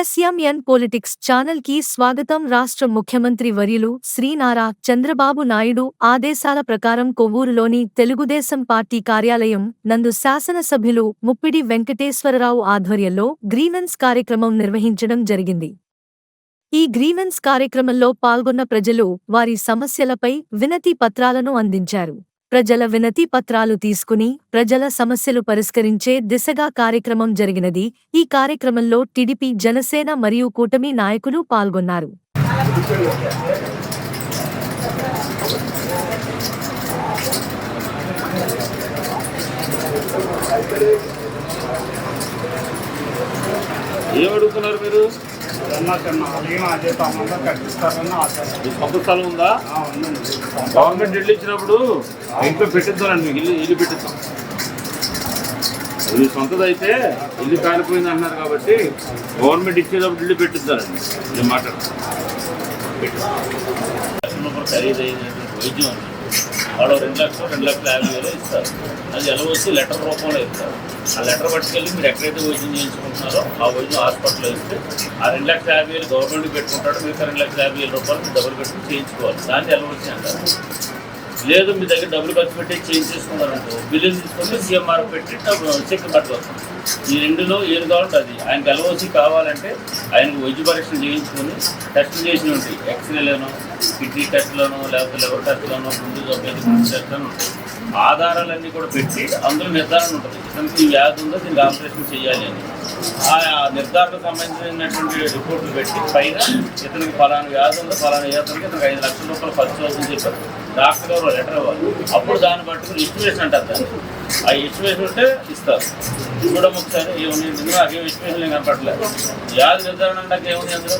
SMN politics ఛానల్కి స్వాగతం. రాష్ట్ర ముఖ్యమంత్రి వర్యులు శ్రీనారా చంద్రబాబు నాయుడు ఆదేశాల ప్రకారం కొవ్వూరులోని తెలుగుదేశం పార్టీ కార్యాలయం నందు శాసనసభ్యులు ముప్పిడి వెంకటేశ్వరరావు ఆధ్వర్యంలో గ్రీవెన్స్ కార్యక్రమం నిర్వహించడం జరిగింది. ఈ గ్రీవెన్స్ కార్యక్రమంలో పాల్గొన్న ప్రజలు వారి సమస్యలపై వినతి పత్రాలను అందించారు. ప్రజల వినతి పత్రాలు తీసుకుని ప్రజల సమస్యలు పరిష్కరించే దిశగా కార్యక్రమం జరిగినది. ఈ కార్యక్రమంలో టీడీపీ జనసేన మరియు కూటమి నాయకులు పాల్గొన్నారు. ఏం అడుగుతున్నారు మీరు? సొంత స్థలం ఉందా? గవర్నమెంట్ ఇల్లు ఇచ్చినప్పుడు ఇంట్లో పెట్టిద్దానండి మీకు ఇల్లు ఇల్లు పెట్టిద్దాం. ఇది సొంతది అయితే ఇల్లు కాలిపోయింది అంటున్నారు కాబట్టి గవర్నమెంట్ ఇచ్చేటప్పుడు ఇల్లు పెట్టిద్దానండి నేను మాట్లాడతాను. ఖరీదైనటువంటి వైద్యం వాళ్ళు రెండు లక్షలు రెండు లక్షల యాభై వేలు ఇస్తారు. అది ఎలా వచ్చి లెటర్ రూపంలో ఇస్తారు. ఆ లెటర్ పట్టుకెళ్ళి మీరు ఎక్కడైతే వైద్యం చేయించుకుంటున్నారో ఆ వైద్యం హాస్పిటల్లో ఇస్తే ఆ రెండు లక్షల యాభై వేలు గవర్నమెంట్కి పెట్టుకుంటాడు మిగతా రెండు లక్షల యాభై వేల రూపాయలు డబ్బులు పెట్టుకుని చేయించుకోవాలి. దాన్ని ఎలా వచ్చి అంటారు లేదు మీ దగ్గర డబ్బులు ఖర్చు పెట్టి చేంజ్ చేసుకున్నారంటూ బిల్లులు తీసుకొని సీఎంఆర్ పెట్టి చెక్ పట్టుకొస్తాం ఈ రెండులో ఏది కావాలంటే అది. ఆయనకి ఎల్ఓసి కావాలంటే ఆయనకు వైద్య పరీక్షలు చేయించుకొని టెస్టులు చేసి ఉంటాయి ఎక్స్రేలను కిడ్నీ టెస్ట్లోనో లేకపోతే లివర్ టెస్ట్లను గుండె మెడికల్ టెస్ట్లను ఆధారాలన్నీ కూడా పెట్టి అందులో నిర్ధారణ ఉంటుంది. ఇతనికి ఈ వ్యాధి ఉందో దీనికి ఆపరేషన్ చేయాలి అని. ఆ నిర్ధారణకు సంబంధించినటువంటి రిపోర్ట్లు పెట్టి పైన ఇతనికి ఫలానా వ్యాధి ఉందో ఫలానా ఇతనికి ఇతనికి ఐదు లక్షల రూపాయలు ఖర్చు అవుతుందని చెప్పారు. డాక్టర్ గారు లెటర్ ఇవ్వాలి అప్పుడు దాన్ని బట్టి ఇన్స్టిమేషన్ అంటారు దాన్ని. ఆ ఇన్స్టిమేషన్ ఉంటే ఇస్తారు. చూడము ఒకసారి ఏముంది ఇందులో అదే ఇన్స్టిమేషన్ కనపడలేదు వ్యాధి నిర్ధారణ అంటే ఏముంది అందులో?